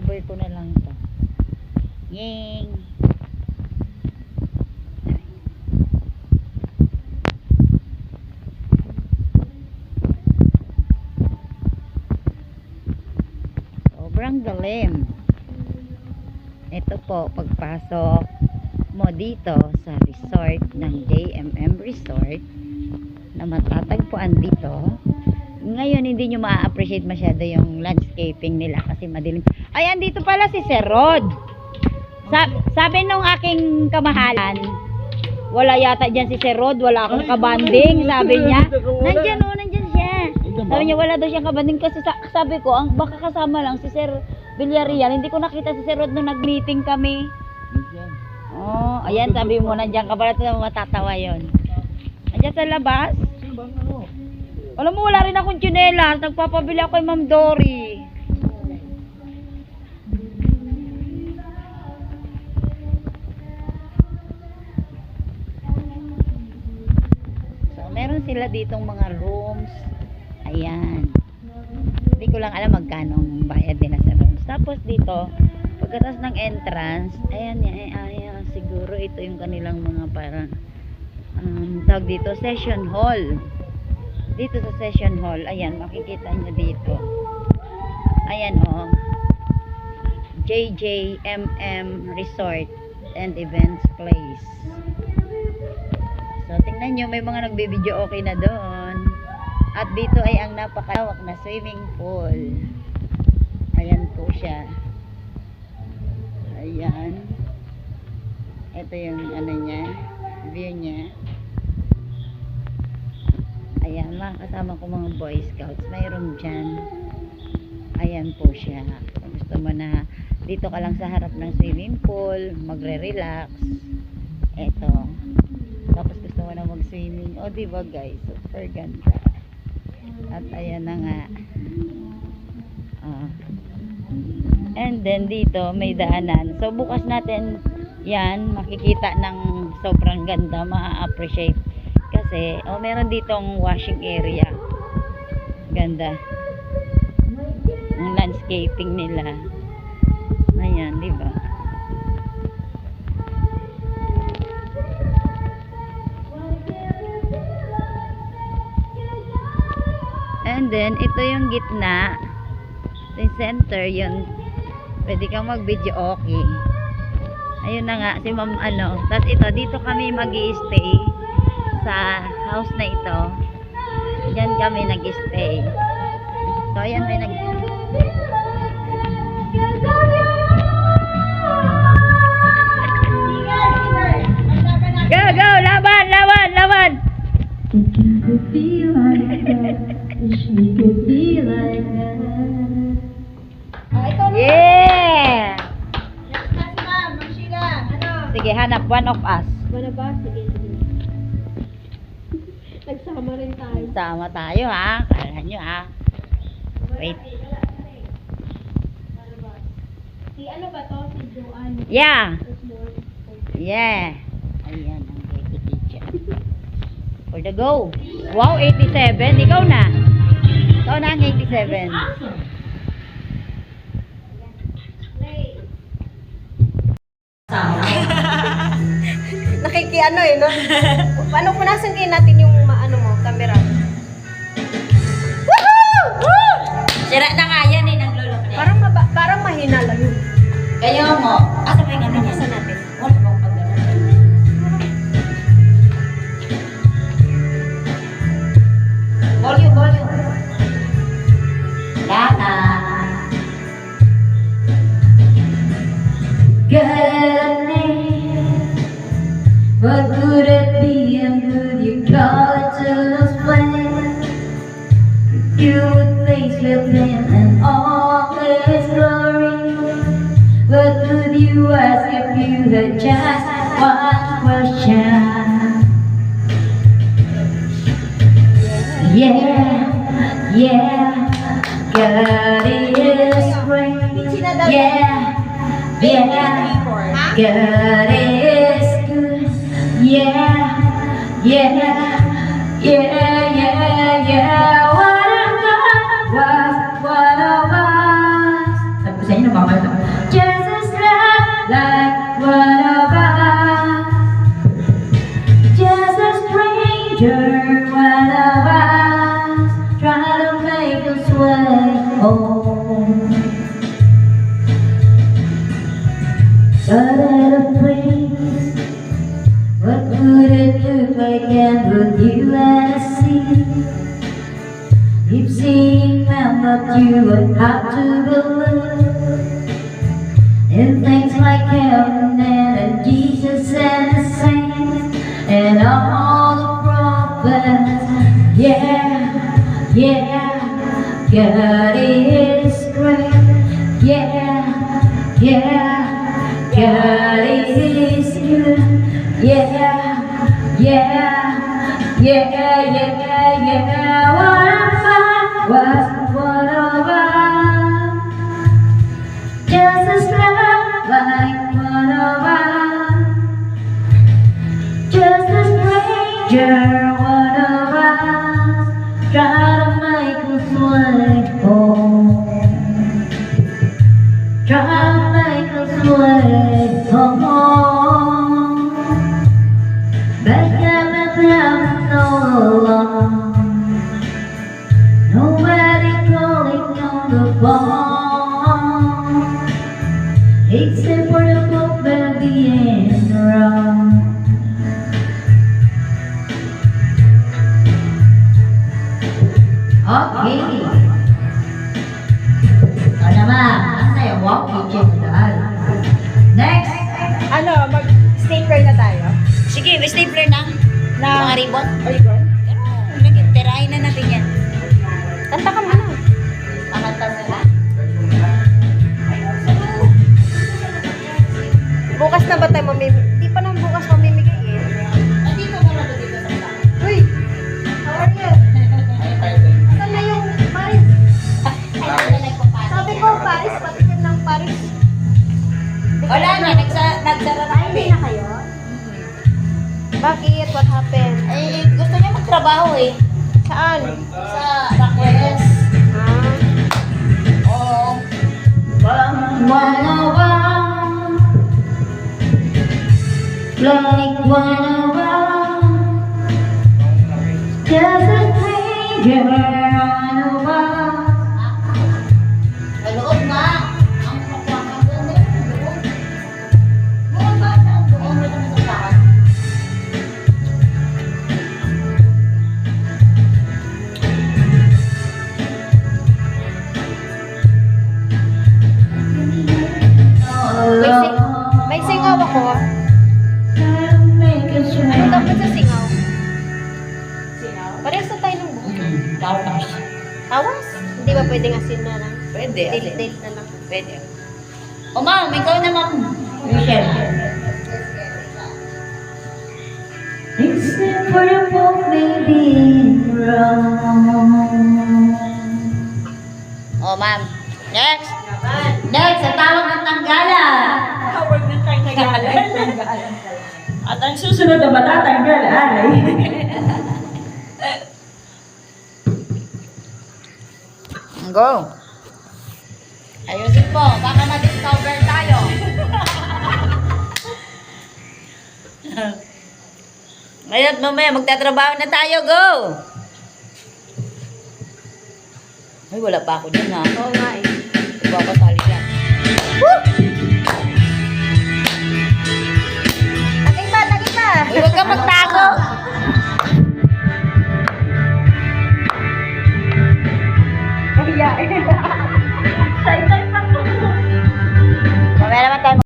cover ko na lang to. Ying! Sobrang galim. Ito po, pagpasok mo dito sa resort ng JMM Resort na matatagpuan dito. Ngayon, hindi nyo ma-appreciate masyado yung landscaping nila kasi madilim. Ay, andito pala si Sir Rod. Sa- sabi nung aking kamahalan, wala yata dyan si Sir Rod, wala akong kabanding, sabi niya. Nandyan o, nandyan siya. Sabi niya, wala daw siyang kabanding kasi sa- sabi ko, ang baka kasama lang si Sir Villarreal. Hindi ko nakita si Sir Rod nung nag-meeting kami. Oh, ayan, sabi mo, nandiyan ka pala, matatawa yon. Nandiyan sa labas. Alam mo, wala rin akong tsinelas. Nagpapabili ako kay Ma'am Dory. So, meron sila ditong mga rooms. Ayan. Hindi ko lang alam magkano ang bayad nila sa rooms. Tapos dito, pagkatas ng entrance, ayan, ayan, ayan, siguro ito yung kanilang mga parang um, tawag dito, session hall dito sa session hall, ayan, makikita nyo dito. Ayan o. Oh, JJMM Resort and Events Place. So, tingnan nyo, may mga nagbibideo okay na doon. At dito ay ang napakalawak na swimming pool. Ayan po siya. Ayan. Ito yung ano niya, view niya. Mga kasama ko mga Boy Scouts. Mayroon dyan. Ayan po siya. Gusto mo na dito ka lang sa harap ng swimming pool, magre-relax. Eto. Tapos gusto mo na mag-swimming. O, diba guys? Super ganda. At ayan na nga. Ah. And then dito may daanan. So bukas natin yan makikita ng sobrang ganda, ma-appreciate kasi oh meron ditong washing area. Ganda. Ang landscaping nila. Ayan, di ba? And then, ito yung gitna. Ito yung center, yun. Pwede kang mag-video okay. Ayun na nga, si ma'am ano. Tapos ito, dito kami mag stay sa house na ito. Diyan kami nag-stay. So, ayan may nag... Go, go! Laban, laban, laban! If you could be like that, wish we could be like that. Yeah! Sige, hanap one of us. Wala ba? Sige, sige. Nagsama rin tayo. Sama tayo ha. Kala nyo ha. Wait. Si ano ba to? Si Joanne. Yeah. Yeah. Ayan ang dirty teacher. For the go. Wow, 87. Ikaw na. Ikaw na ang 87. Nakikiano eh, no? Paano punasan kayo natin yung Sira na nga yan eh, naglulok Parang, maba, parang mahina lang yun. Kaya mo. Asa ba yung ano Punasan just one question? Yeah, yeah, God is great. Yeah, yeah, God is. Yeah, yeah, yeah, yeah, yeah. But at a place, what would it look like and would you us see? If seeing them but you would have to believe. In things like heaven and Jesus and the saints And all the prophets Yeah, yeah, God Yeah, yeah, yeah, yeah, yeah What I find was one of us Just a love like one of us. Just a stranger, one of us. Try to make us way home Try to make us way home Okay O naman, ano yung walking general Next Ano, mag-stapler na tayo? Sige, stapler na. Na, Mga ribbon. Ribbon? Pero, tirahin na natin yan. Kanta ka muna. Wala na, nagsa, nagsara na Ay, kami. na kayo? Bakit? What happened? Eh, gusto niya magtrabaho eh. Saan? Sa Rockwell's. Ah, Oo. Us Like us Just a stranger, Parehas na tayo ng buhok. Tapos. Awas? Hindi ba pwedeng asin na lang? Pwede. Date, date na lang. Pwede. O ma'am, ikaw na ma'am. Except for the book maybe wrong O ma'am. Next. Next, sa tawag ng tanggalan. Tawag na tayo nagalan. At ang susunod na matatanggal ay Go. Ayusin po, baka ma-discover tayo. Ngayon, mamaya, magtatrabaho na tayo. Go! Ay, wala pa ako dyan, ha? Oo nga eh.